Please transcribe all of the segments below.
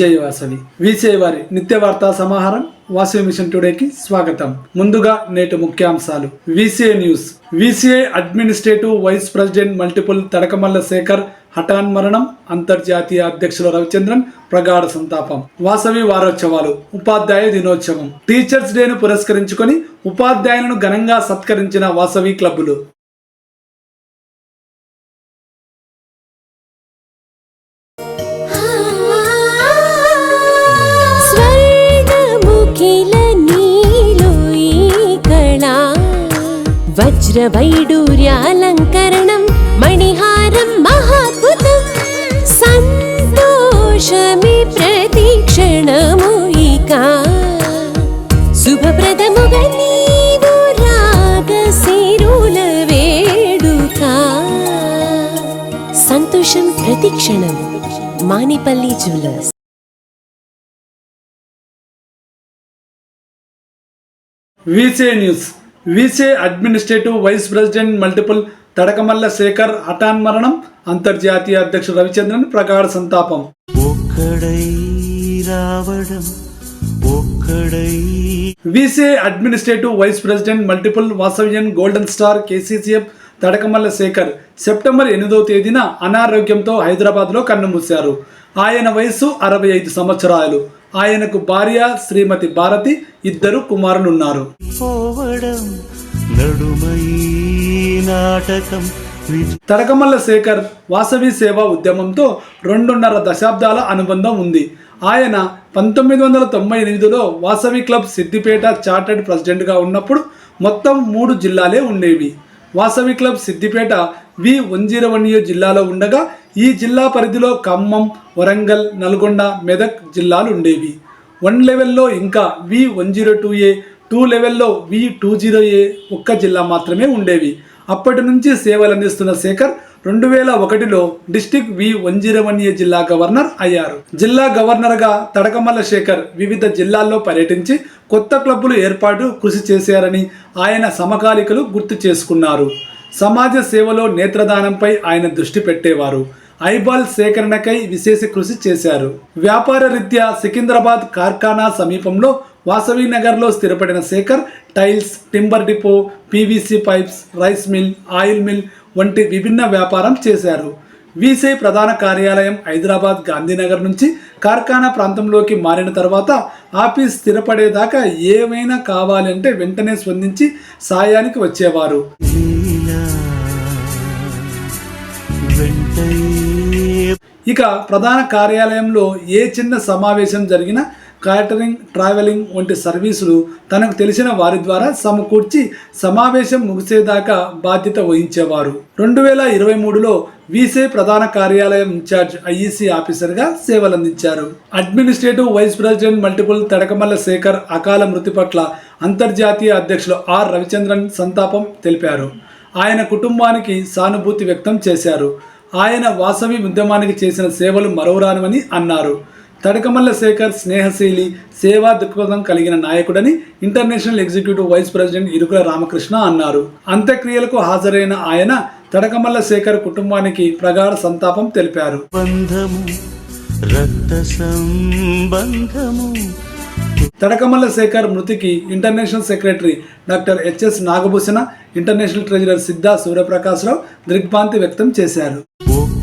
జై వాసవి వీసే వారి నిత్య వార్తా సమాహారం వాసవి మిషన్ టుడేకి స్వాగతం. ముందుగా నేటి ముఖ్యాంశాలు. VCA news. VCA administrative vice president multiple Tadakamalla Shekhar హఠాన్ మరణం అంతర్జాతీయ అధ్యక్షులు రవిచంద్రన్ ప్రగాఢ సంతాపం. వాసవి వారోత్సవాలు. ఉపాధ్యాయ దినోత్సవం. టీచర్స్ డేను పురస్కరించుకొని ఉపాధ్యాయులను ఘనంగా సత్కరించిన వాసవి క్లబ్బులు. വജ്രവൈഡൂര്യാലങ്കരണം മണിഹാരം മഹാത്ഭുതം സന്തോഷമേ പ്രതീക്ഷണമൂയിക ശുഭപ്രദമുക സന്തോഷം പ്രതീക്ഷണം Manipalli jewellers. News. VC administrative vice president multiple Tadakamalla Shekhar హఠాన్ మరణం అంతర్జాతీయ అధ్యక్షుడు రవిచంద్రన్ ప్రగాఢ సంతాపం. VC administrative vice president multiple వాసవ్యన్ golden star KCCF Tadakamalla Shekhar September ఎనిమిదవ తేదీన అనారోగ్యంతో హైదరాబాద్లో కన్నుమూశారు. ఆయన వయసు అరవై ఐదు సంవత్సరాలు. ఆయనకు భార్య శ్రీమతి భారతి ఇద్దరు కుమారులున్నారు. తడకమల్ల శేఖర్ వాసవి సేవా ఉద్యమంతో రెండున్నర దశాబ్దాల అనుబంధం ఉంది. ఆయన పంతొమ్మిది వందల తొంభై ఎనిమిదిలో వాసవి క్లబ్ సిద్దిపేట చార్టర్డ్ ప్రెసిడెంట్గా ఉన్నప్పుడు మొత్తం మూడు జిల్లాలే ఉండేవి. Vasavi club Siddipet V one zero one జిల్లాలో ఉండగా ఈ జిల్లా పరిధిలో ఖమ్మం వరంగల్ నల్గొండ మెదక్ జిల్లాలు ఉండేవి వన్ లెవెల్లో ఇంకా V one zero two A two లెవెల్లో వి టూ జీరో ఏ ఒక్క జిల్లా మాత్రమే ఉండేవి. అప్పటి నుంచి సేవలు అందిస్తున్న శేఖర్ రెండు వేల ఒకటిలో district V one zero one A జిల్లా గవర్నర్ అయ్యారు. జిల్లా గవర్నర్గా తడకమల్ల శేఖర్ వివిధ జిల్లాల్లో పర్యటించి కొత్త క్లబ్బులు ఏర్పాటు కృషి చేశారని ఆయన సమకాలికలు గుర్తు చేసుకున్నారు. సమాజ సేవలో నేత్రదానంపై ఆయన దృష్టి పెట్టేవారు. ఐబాల్ సేకరణకై విశేష కృషి చేశారు. వ్యాపార రీత్యా సికింద్రాబాద్ కార్ఖానా సమీపంలో వాసవి నగర్లో స్థిరపడిన Shekhar tiles timber depot PVC pipes rice mill oil mill వంటి విభిన్న వ్యాపారం చేశారు. వీసీ ప్రధాన కార్యాలయం హైదరాబాద్ గాంధీనగర్ నుంచి కార్ఖానా ప్రాంతంలోకి మారిన తర్వాత ఆఫీస్ స్థిరపడేదాకా ఏమైనా కావాలంటే వెంటనే స్పందించి సాయానికి వచ్చేవారు. ఇక ప్రధాన కార్యాలయంలో ఏ చిన్న సమావేశం జరిగినా క్యాటరింగ్ ట్రావెలింగ్ వంటి సర్వీసులు తనకు తెలిసిన వారి ద్వారా సమకూర్చి సమావేశం ముగిసేదాకా బాధ్యత వహించేవారు. రెండు వేల ఇరవై మూడులో వీసే ప్రధాన కార్యాలయం ఇన్ఛార్జ్ ఐఈసీ ఆఫీసర్గా సేవలందించారు. Administrative vice president multiple Tadakamalla Shekhar అకాల మృతి పట్ల అంతర్జాతీయ అధ్యక్షులు ఆర్ రవిచంద్రన్ సంతాపం తెలిపారు. ఆయన కుటుంబానికి సానుభూతి వ్యక్తం చేశారు. ఆయన వాసవి ఉద్యమానికి చేసిన సేవలు మరవరానివని అన్నారు. తడకమల్ల శేఖర్ స్నేహశీలి సేవా దృక్పథం కలిగిన నాయకుడని international executive vice president Irukula Ramakrishna అన్నారు. అంత్యక్రియలకు హాజరైన ఆయన తడకమల్ల శేఖర్ కుటుంబానికి ప్రగాఢ సంతాపం తెలిపారు. బంధము రక్త సంబంధము. తడకమల్ల శేఖర్ మృతికి international secretary doctor HS Nagabhushana international treasurer Siddha Suryaprakash Rao దిగ్భ్రాంతి వ్యక్తం చేశారు.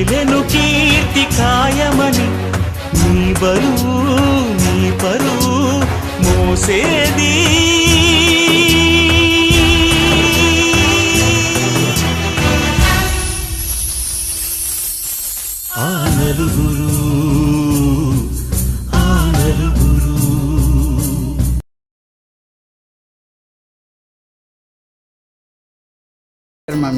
మిగిలెను కీర్తి ఖాయమని. నీ బరువు నీ పరువు మోసేది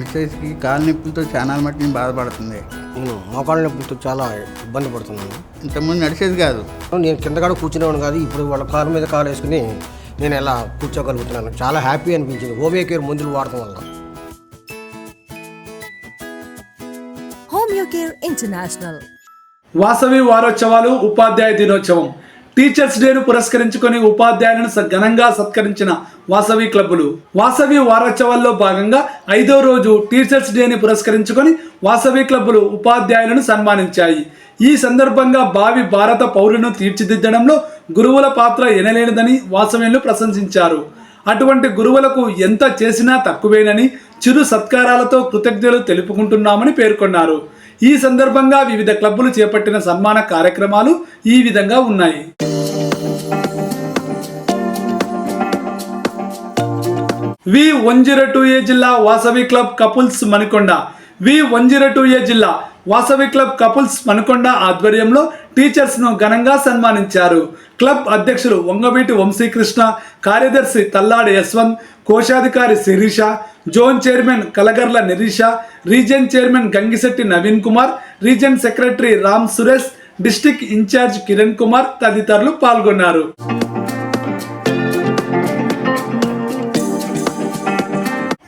మిస్సెస్కి కాలు నొప్పులతో చాలా మట్టి బాధపడుతుంది. నేను మోకాళ్ళ నొప్పులతో చాలా ఇబ్బంది పడుతున్నాను. ఇంతకుముందు నడిచేది కాదు. నేను కిందకాడ కూర్చునేవాడు కాదు ఇప్పుడు వాళ్ళ కారు మీద కారు వేసుకుని నేను ఎలా కూర్చోగలుగుతున్నాను. చాలా హ్యాపీ అనిపించింది. హోమియో కేర్ మందులు వాడటం వల్ల. Homeo Care International. వాసవి వారోత్సవాలు ఉపాధ్యాయ దినోత్సవం. టీచర్స్ డేను పురస్కరించుకొని ఉపాధ్యాయులను ఘనంగా సత్కరించిన వాసవి క్లబ్బులు. వాసవి వారోత్సవాల్లో భాగంగా ఐదో రోజు టీచర్స్ డేని పురస్కరించుకొని వాసవి క్లబ్బులు ఉపాధ్యాయులను సన్మానించాయి. ఈ సందర్భంగా భావి భారత పౌరులను తీర్చిదిద్దడంలో గురువుల పాత్ర ఎనలేనిదని వాసవ్యులు ప్రశంసించారు. అటువంటి గురువులకు ఎంత చేసినా తక్కువేనని చిరు సత్కారాలతో కృతజ్ఞతలు తెలుపుకుంటున్నామని పేర్కొన్నారు. ఈ సందర్భంగా వివిధ క్లబ్బులు చేపట్టిన సన్మాన కార్యక్రమాలు ఈ విధంగా ఉన్నాయి. V one zero two A జిల్లా Vasavi club couples Manikonda V one zero two A జిల్లా వాసవి క్లబ్ కపుల్స్ మణికొండ ఆధ్వర్యంలో టీచర్స్ను ఘనంగా సన్మానించారు. క్లబ్ అధ్యక్షులు వంగవీటి వంశీకృష్ణ కార్యదర్శి తల్లాడి యశ్వంత్ కోశాధికారి Sirisha zone chairman Kalagarla Nirisha region chairman Gangishetti Naveen Kumar region secretary Ram Suresh district incharge Kiran Kumar తదితరులు పాల్గొన్నారు.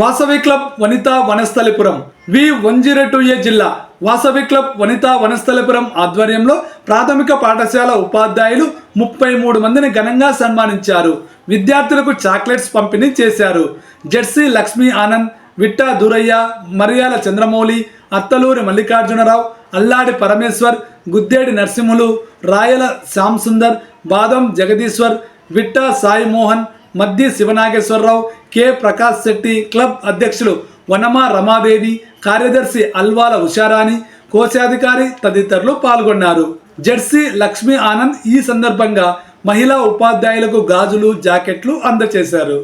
Vasavi club Vanitha Vanasthalipuram V one zero two A జిల్లా వాసవి క్లబ్ వనితా వనస్థలపురం ఆధ్వర్యంలో ప్రాథమిక పాఠశాల ఉపాధ్యాయులు ముప్పై మూడు మందిని ఘనంగా సన్మానించారు. విద్యార్థులకు చాక్లెట్స్ పంపిణీ చేశారు. జెర్సీ లక్ష్మీ ఆనంద్ విట్టా దూరయ్య మరియాల చంద్రమౌళి అత్తలూరి మల్లికార్జునరావు అల్లాడి పరమేశ్వర్ గుద్దేడి నరసింహులు రాయల శ్యామ్ సుందర్ బాదం జగదీశ్వర్ విట్టా సాయి మోహన్ మద్ది శివనాగేశ్వరరావు కె. ప్రకాష్ శెట్టి క్లబ్ అధ్యక్షులు వనమా రమాదేవి కార్యదర్శి అల్వాల ఉషారాణి కోశాధికారి తదితరులు పాల్గొన్నారు. జెర్సీ లక్ష్మీ ఆనంద్ ఈ సందర్భంగా మహిళా ఉపాధ్యాయులకు గాజులు జాకెట్లు అందజేశారు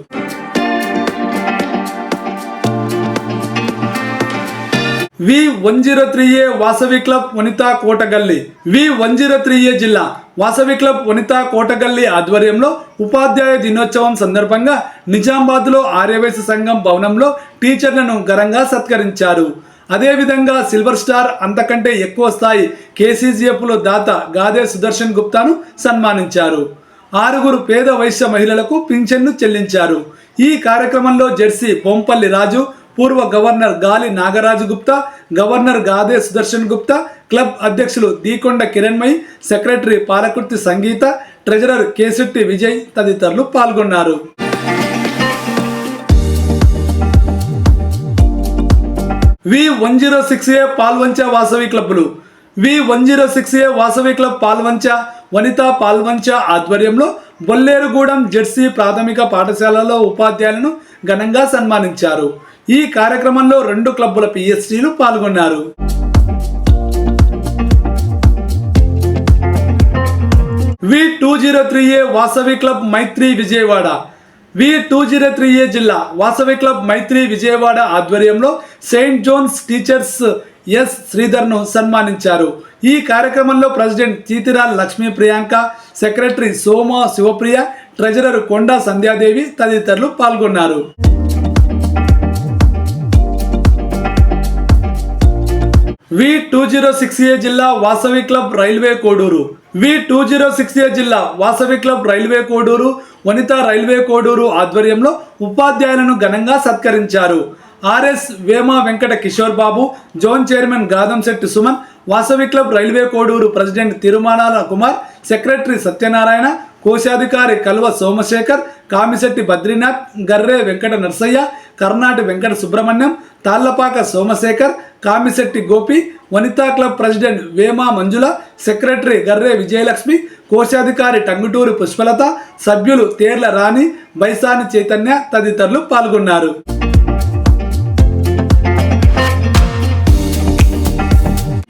V one zero three A Vasavi club Vanitha Kotagalli. V one zero three A జిల్లా వాసవి క్లబ్ వనితా కోటగల్లి ఆధ్వర్యంలో ఉపాధ్యాయ దినోత్సవం సందర్భంగా నిజామాబాద్లో ఆర్యవైశ్య సంఘం భవనంలో టీచర్లను ఘనంగా సత్కరించారు. అదేవిధంగా సిల్వర్ స్టార్ అంతకంటే ఎక్కువ స్థాయి కేసీజీఎఫ్లో దాత గాదే సుదర్శన్ గుప్తాను సన్మానించారు. ఆరుగురు పేద వైశ్య మహిళలకు పింఛన్ను చెల్లించారు. ఈ కార్యక్రమంలో జెర్సీ బొంపల్లి రాజు పూర్వ governor Gali Nagaraju Gupta governor Gade Sudarshan Gupta club అధ్యక్షులు దీకొండ కిరణ్మయి సెక్రటరీ పాలకుర్తి సంగీత ట్రెజరర్ కేశెట్టి విజయ్ తదితరులు పాల్గొన్నారు. V one zero six A Paloncha Vasavi క్లబ్లు. V one zero six A Vasavi club Paloncha Vanitha Paloncha ఆధ్వర్యంలో బొల్లేరుగూడెం జెర్సీ ప్రాథమిక పాఠశాలలో ఉపాధ్యాయులను ఘనంగా సన్మానించారు. ఈ కార్యక్రమంలో రెండు క్లబ్బుల పిఎస్టీలు పాల్గొన్నారు. V two zero three A Vasavi club Maitri Vijayawada V two zero three A జిల్లా వాసవి క్లబ్ మైత్రి విజయవాడ ఆధ్వర్యంలో సెయింట్ జోన్స్ టీచర్స్ ఎస్ శ్రీధర్ను సన్మానించారు. ఈ కార్యక్రమంలో president Thithiral Lakshmi Priyanka secretary Soma Sivapriya treasurer Konda Sandhyadevi తదితరులు పాల్గొన్నారు. V two zero six A జిల్లా Vasavi club railway Koduru V two zero six A జిల్లా Vasavi club railway Koduru Vanitha railway Koduru ఆధ్వర్యంలో ఉపాధ్యాయులను ఘనంగా సత్కరించారు. RS Vema Venkata Kishore Babu zone chairman Gadamsetti Suman Vasavi club railway Koduru president Tirumalala Kumar secretary Satyanarayana కోశాధికారి Kalva Somasekhar Kamisetti Badrinath Garre Venkata Narsaiah Karnati Venkata Subrahmanyam Tallapaka Somasekhar Kamisetti Gopi Vanitha club president Vema Manjula secretary Garre Vijayalakshmi కోశాధికారి టంగుటూరి పుష్పలత సభ్యులు తేర్ల రాణి బైసాని చైతన్య తదితరులు పాల్గొన్నారు.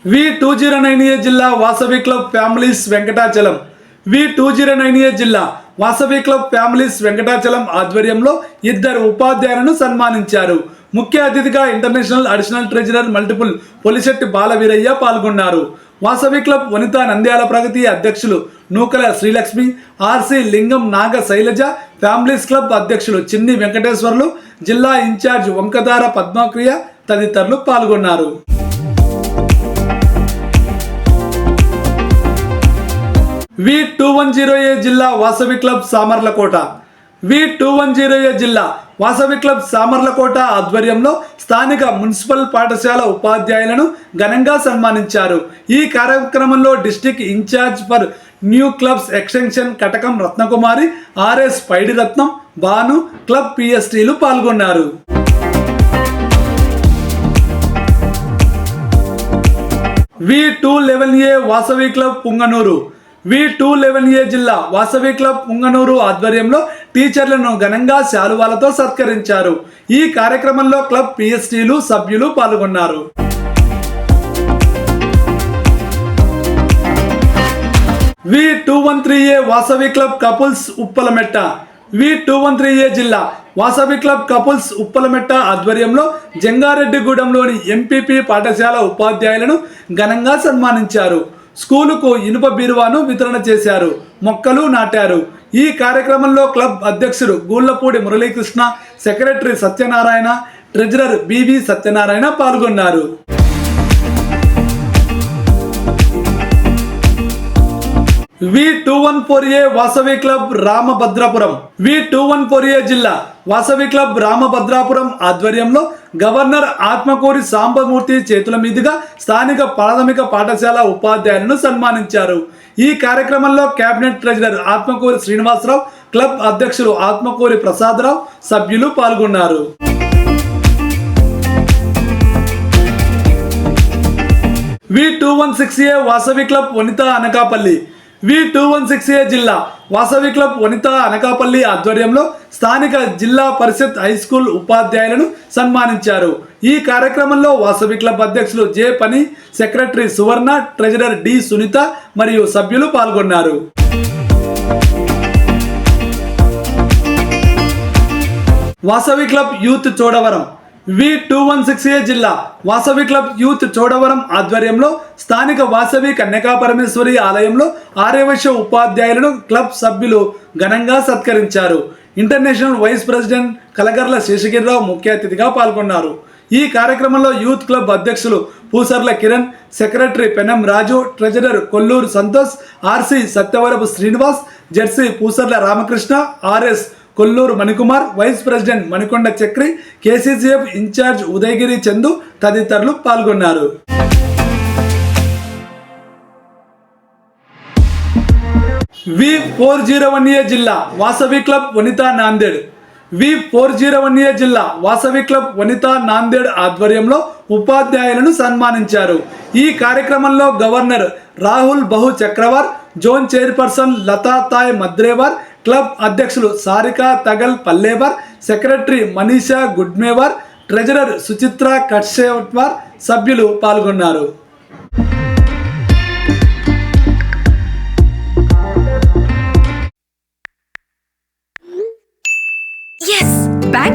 V two zero nine A జిల్లా Vasavi club families Venkatachalam V two zero nine A జిల్లా Vasavi club families Venkatachalam ఆధ్వర్యంలో ఇద్దరు ఉపాధ్యాయులను సన్మానించారు. ముఖ్య అతిథిగా international additional treasurer multiple Polishetti Balaveeraiah పాల్గొన్నారు. వాసవి క్లబ్ వనితా నంద్యాల ప్రగతి అధ్యక్షులు Nukala Srilakshmi RC Lingam Naga Sailaja families club అధ్యక్షులు చిన్ని వెంకటేశ్వర్లు జిల్లా ఇన్ఛార్జ్ వంకదార పద్మక్రియ తదితరులు పాల్గొన్నారు. V two one zero A జిల్లా Vasavi club Samarlakota. V two one zero A జిల్లా వాసవి క్లబ్ సామర్లకోట ఆధ్వర్యంలో స్థానిక మున్సిపల్ పాఠశాల ఉపాధ్యాయులను ఘనంగా సన్మానించారు. ఈ కార్యక్రమంలో district incharge for new clubs extension Katakam Ratnakumari RS Paidiratnam Bhanu club పిఎస్టీలు పాల్గొన్నారు. V two eleven A Vasavi club Punganur. V two eleven A జిల్లా వాసవి క్లబ్ ఉంగనూరు ఆధ్వర్యంలో టీచర్లను ఘనంగా శాలువాలతో సత్కరించారు. ఈ కార్యక్రమంలో క్లబ్ పిఎస్టీలు సభ్యులు పాల్గొన్నారు. V two one three A Vasavi club couples Uppalametta. V two one three A జిల్లా వాసవి క్లబ్ కపుల్స్ ఉప్పలమెట్ట ఆధ్వర్యంలో జంగారెడ్డిగూడెంలోని ఎంపీపీ పాఠశాల ఉపాధ్యాయులను ఘనంగా సన్మానించారు. స్కూలుకు ఇనుప బీరువాను వితరణ చేశారు మొక్కలు నాటారు. ఈ కార్యక్రమంలో క్లబ్ అధ్యక్షుడు Gullapudi Muralikrishna secretary Satyanarayana treasurer BV Satyanarayana పాల్గొన్నారు. V two one four A Vasavi club Ramabhadrapuram. V two one four A జిల్లా వాసవి క్లబ్ రామభద్రాపురం ఆధ్వర్యంలో గవర్నర్ ఆత్మకూరి సాంబమూర్తి చేతుల మీదుగా స్థానిక ప్రాథమిక పాఠశాల ఉపాధ్యాయులను సన్మానించారు. ఈ కార్యక్రమంలో cabinet treasurer Atmakuri Srinivasarao club అధ్యక్షులు ఆత్మకూరి ప్రసాదరావు సభ్యులు పాల్గొన్నారు. V two one six A Vasavi club Vanitha Anakapalli V two one six A జిల్లా వాసవి క్లబ్ వనిత అనకాపల్లి ఆధ్వర్యంలో స్థానిక జిల్లా పరిషత్ హై స్కూల్ ఉపాధ్యాయులను సన్మానించారు. ఈ కార్యక్రమంలో వాసవి క్లబ్ అధ్యక్షులు J Pani secretary Suvarna treasurer D Sunitha మరియు సభ్యులు పాల్గొన్నారు. Vasavi club youth Chodavaram V two one six A జిల్లా వాసవి క్లబ్ యూత్ చోడవరం ఆధ్వర్యంలో స్థానిక వాసవి కన్యకా పరమేశ్వరి ఆలయంలో ఆర్యవైశ్య ఉపాధ్యాయులను క్లబ్ సభ్యులు ఘనంగా సత్కరించారు. International vice president Kalagarla Seshagirirao ముఖ్య అతిథిగా పాల్గొన్నారు. ఈ కార్యక్రమంలో యూత్ క్లబ్ అధ్యక్షులు Pusarla Kiran secretary Penam Raju treasurer Kolluru Santosh RC Satyavarapu Srinivas Jersey Pusarla Ramakrishna RS Kolluru Manikumar vice president Manikonda Chakri KCCF incharge Udayagiri Chandu తదితరులు పాల్గొన్నారు. V four zero one A జిల్లా Vasavi club Vanitha Nanded. V four zero one A జిల్లా Vasavi club Vanitha Nanded ఆధ్వర్యంలో ఉపాధ్యాయులను సన్మానించారు. ఈ కార్యక్రమంలో governor Rahul Bahu Chakravar zone chairperson Latha Tai Madrewar club అధ్యక్షులు సారికా తగల్ పల్లేవర్ సెక్రటరీ మనీషా గుడ్మేవర్ ట్రెజరర్ సుచిత్ర కట్షేవార్ సభ్యులు పాల్గొన్నారు.